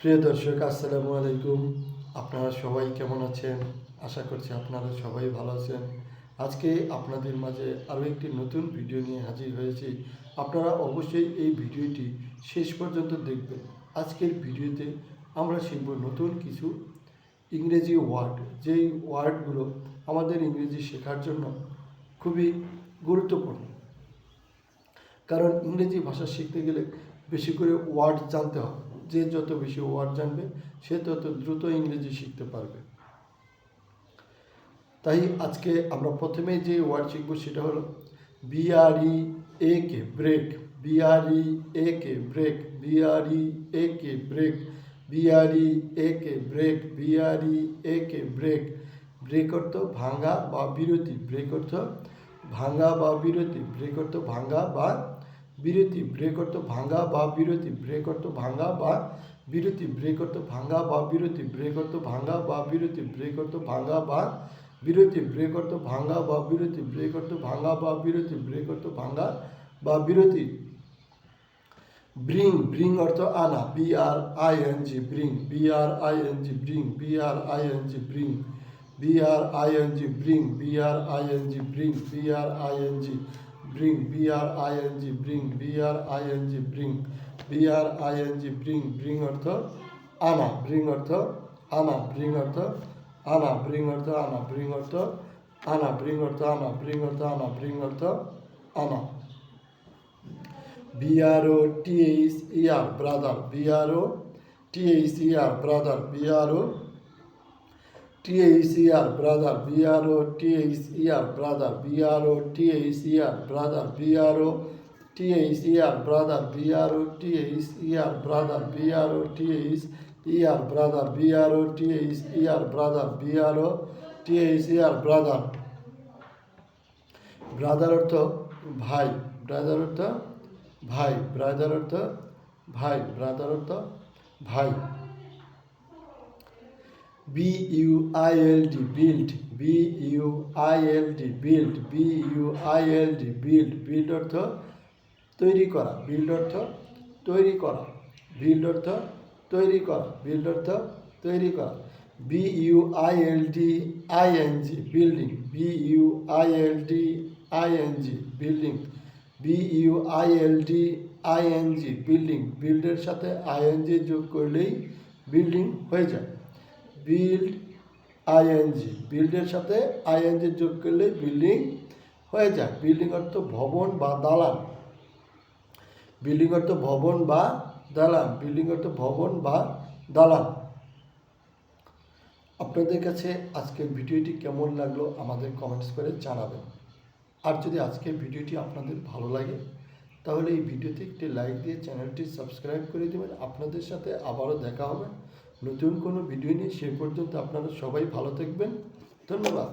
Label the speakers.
Speaker 1: প্রিয় দর্শক, আসসালামু আলাইকুম। আপনারা সবাই কেমন আছেন? আশা করছি আপনারা সবাই ভালো আছেন। আজকে আপনাদের মাঝে আরও একটি নতুন ভিডিও নিয়ে হাজির হয়েছি। আপনারা অবশ্যই এই ভিডিওটি শেষ পর্যন্ত দেখবেন। আজকের ভিডিওতে আমরা শিখব নতুন কিছু ইংরেজি ওয়ার্ড। যেই ওয়ার্ডগুলো আমাদের ইংরেজি শেখার জন্য খুবই গুরুত্বপূর্ণ। কারণ ইংরেজি ভাষা শিখতে গেলে বেশি করে ওয়ার্ড জানতে হবে। যে যত বেশি ওয়ার্ড জানবে, সে তত দ্রুত ইংরেজি শিখতে পারবে। তাই আজকে আমরা প্রথমে যে ওয়ার্ড শিখব সেটা হলো B R E A K break B R E A K break B R E A K break B R E A K break B R E A K break break অর্থ ভাঙ্গা বা বিরতি break অর্থ ভাঙ্গা বা বিরতি break অর্থ ভাঙ্গা বা বিরতি ব্রেক অর্থ ভাঙ্গা বা বিরতি ব্রেক অর্থ ভাঙ্গা বা বিরতি ব্রেক অর্থ ভাঙ্গা বা বিরতি ব্রেক অর্থ ভাঙ্গা বা বিরতি ব্রেক অর্থ ভাঙ্গা বা বিরতি ব্রেক অর্থ ভাঙ্গা বা বিরতি ব্রেক অর্থ ভাঙ্গা বা বিরতি ব্রেক অর্থ ভাঙ্গা বা বিরতি। ব্রিং ব্রিং অর্থ আনা B R I N G bring B R I N G bring B R I N G bring B R I N G bring B R I N G bring B R I N G bring B R I N G bring B R I N G bring B R I N G bring bring অর্থ আনা bring অর্থ আনা bring অর্থ আনা bring অর্থ আনা bring অর্থ আনা ব্রিং অর্থ আনা ব্রিং অর্থ আনা ব্রিং অর্থ আনা। B R O T H E R brother B R O T H E R brother B R O TACR brother BRO TACR brother BRO TACR brother BRO TACR brother BRO TACR brother BRO TACR brother BRO TACR brother BRO TACR brother brother অর্থ ভাই brother অর্থ ভাই brother অর্থ ভাই brother অর্থ ভাই B U I L D build B U I L D build B U I L D build build অর্থ তৈরি করা বিল্ড অর্থ তৈরি করা বিল্ড অর্থ তৈরি করা বিল্ড অর্থ তৈরি করা B U I L D I N G building B U I L D I N G building B U I L D I N G building বিল্ডের সাথে আই এন জি যোগ করলেই building হয়ে যায়। Build ING বিল্ডের সাথে ING যোগ করলে building হয়ে যায়। বিল্ডিং অর্থ ভবন বা দালান। বিল্ডিং অর্থ ভবন বা দালান। বিল্ডিং অর্থ ভবন বা দালান। আপনাদের কাছে আজকের ভিডিওটি কেমন লাগল আমাদের কমেন্টস করে জানাবেন। আর যদি আজকের ভিডিওটি আপনাদের ভালো লাগে, তাহলে এই ভিডিওতে একটি লাইক দিয়ে চ্যানেলটি সাবস্ক্রাইব করে দেবেন। আপনাদের সাথে আবারও দেখা হবে। নতুন কোনো ভিডিও নিয়ে সে পর্যন্ত আপনারা সবাই ভালো থাকবেন। ধন্যবাদ।